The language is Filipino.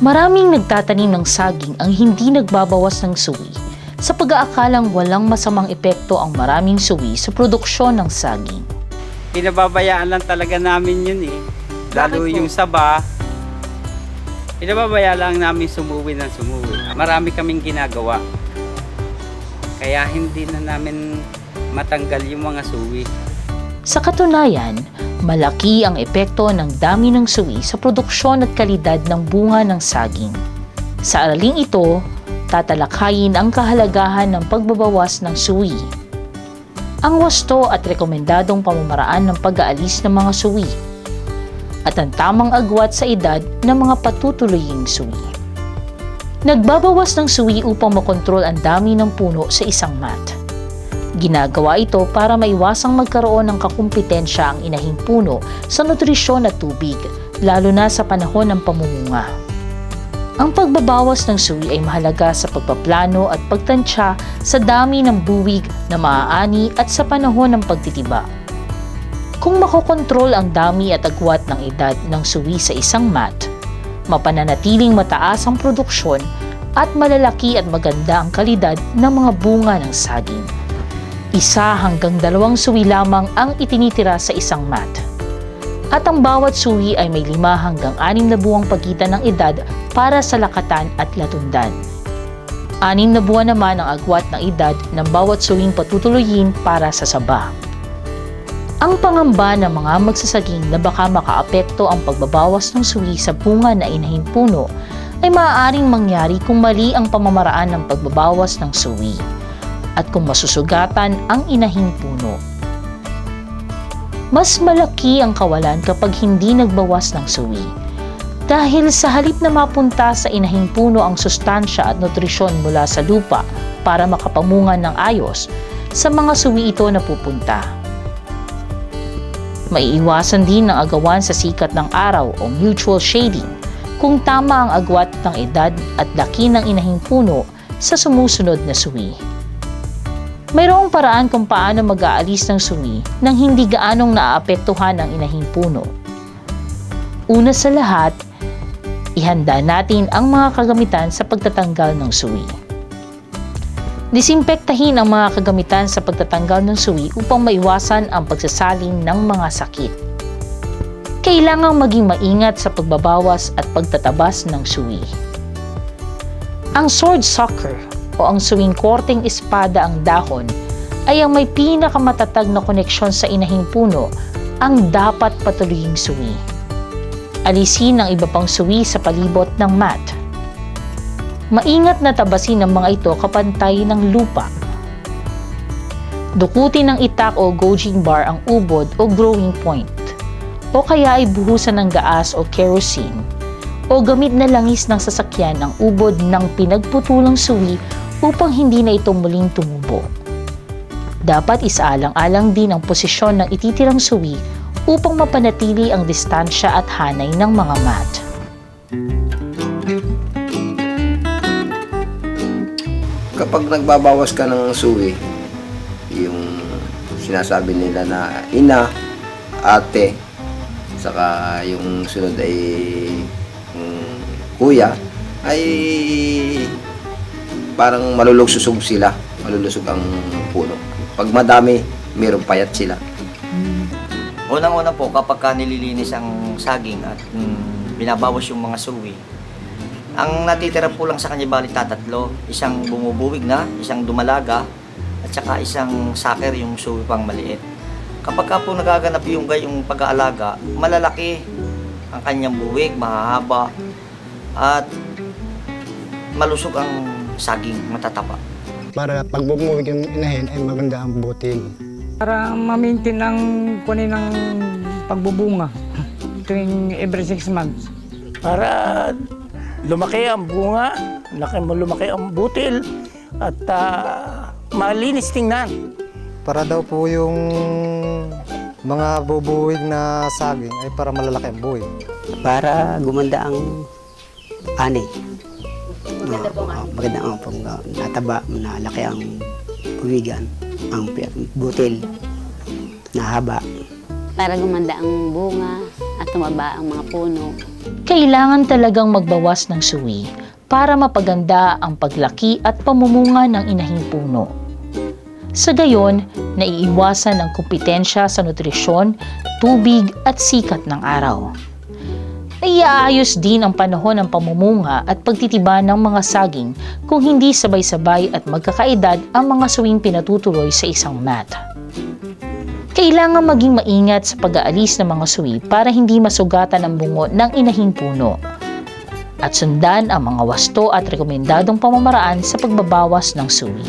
Maraming nagtatanim ng saging ang hindi nagbabawas ng suwi sa pag-aakalang walang masamang epekto ang maraming suwi sa produksyon ng saging. Pinababayaan lang talaga namin yun eh. Lalo yung saba, pinababaya lang namin sumuwi ng sumuwi. Marami kaming ginagawa. Kaya hindi na namin matanggal yung mga suwi. Sa katunayan, malaki ang epekto ng dami ng suwi sa produksyon at kalidad ng bunga ng saging. Sa araling ito, tatalakayin ang kahalagahan ng pagbabawas ng suwi. Ang wasto at rekomendadong pamamaraan ng pag-aalis ng mga suwi at ang tamang agwat sa edad ng mga patutuloying suwi. Nagbabawas ng suwi upang makontrol ang dami ng puno sa isang mat. Ginagawa ito para maiwasang magkaroon ng kakumpetensya ang inahing puno sa nutrisyon at tubig, lalo na sa panahon ng pamumunga. Ang pagbabawas ng suwi ay mahalaga sa pagpaplano at pagtansya sa dami ng buwig na maaani at sa panahon ng pagtitiba. Kung makokontrol ang dami at agwat ng edad ng suwi sa isang mat, mapananatiling mataas ang produksyon at malalaki at maganda ang kalidad ng mga bunga ng saging. Isa hanggang dalawang suwi lamang ang itinitira sa isang mat. At ang bawat suwi ay may lima hanggang anim na buwang pagitan ng edad para sa lakatan at latundan. Anim na buwan naman ang agwat ng edad ng bawat suwing patutuloyin para sa saba. Ang pangamba ng mga magsasaging na baka makaapekto ang pagbabawas ng suwi sa bunga na inahing puno ay maaaring mangyari kung mali ang pamamaraan ng pagbabawas ng suwi at kung masusugatan ang inahing puno. Mas malaki ang kawalan kapag hindi nagbawas ng suwi. Dahil sa halip na mapunta sa inahing puno ang sustansya at nutrisyon mula sa lupa para makapamunga ng ayos, sa mga suwi ito napupunta. Maiiwasan din ang agawan sa sikat ng araw o mutual shading kung tama ang agwat ng edad at laki ng inahing puno sa sumusunod na suwi. Mayroong paraan kung paano mag-aalis ng suwi nang hindi gaanong naaapektuhan ang inahing puno. Una sa lahat, ihanda natin ang mga kagamitan sa pagtatanggal ng suwi. Disimpektahin ang mga kagamitan sa pagtatanggal ng suwi upang maiwasan ang pagsasalin ng mga sakit. Kailangang maging maingat sa pagbabawas at pagtatabas ng suwi. Ang sword sucker o ang suwing korteng espada ang dahon ay ang may pinakamatatag na koneksyon sa inahing puno ang dapat patuluying suwi. Alisin ang iba pang suwi sa palibot ng mat. Maingat na tabasin ang mga ito kapantay ng lupa. Dukutin ng itak o gouging bar ang ubod o growing point. O kaya ay buhusan ng gaas o kerosene. O gamit na langis ng sasakyan ang ubod ng pinagputulang suwi upang hindi na ito muling tumubo. Dapat isaalang-alang din ang posisyon ng ititirang suwi upang mapanatili ang distansya at hanay ng mga mat. kapag nagbabawas ka ng suwi, yung sinasabi nila na ina, ate, saka yung sunod ay yung kuya, ay parang malulususog sila, malulusog ang puno. Pag madami, mayroong payat sila. Unang-una po, kapag ka nililinis ang saging at mm, binabawas yung mga suwi, ang natitira po lang sa kanya balik tatatlo, isang bumubuwig na, isang dumalaga, at saka isang saker yung suwi pang maliit. Kapag ka po nagaganap yung gayong pag-aalaga, malalaki ang kanyang buwig, mahahaba, at malusog ang saging, matatapa. Para pag bumuwig yung inahin ay maganda ang butil. Para ma-maintain ang kunin ng pagbubunga tuwing every six months. para lumaki ang bunga, laki mo lumaki ang butil at ah, malinis tingnan. Para daw po yung mga bubuwig na saging ay para malalaki ang buwig. para gumanda ang ani. Maganda po ang Maganda ang pong uh, nataba, na laki ang buwigan, ang butil, na haba. para gumanda ang bunga at tumaba ang mga puno. Kailangan talagang magbawas ng suwi para mapaganda ang paglaki at pamumunga ng inahing puno. Sa gayon, naiiwasan ang kompetensya sa nutrisyon, tubig at sikat ng araw. Naiaayos din ang panahon ng pamumunga at pagtitiba ng mga saging kung hindi sabay-sabay at magkakaedad ang mga suwing pinatutuloy sa isang mat. Kailangan maging maingat sa pag-aalis ng mga suwi para hindi masugatan ang bungo ng inahing puno at sundan ang mga wasto at rekomendadong pamamaraan sa pagbabawas ng suwi.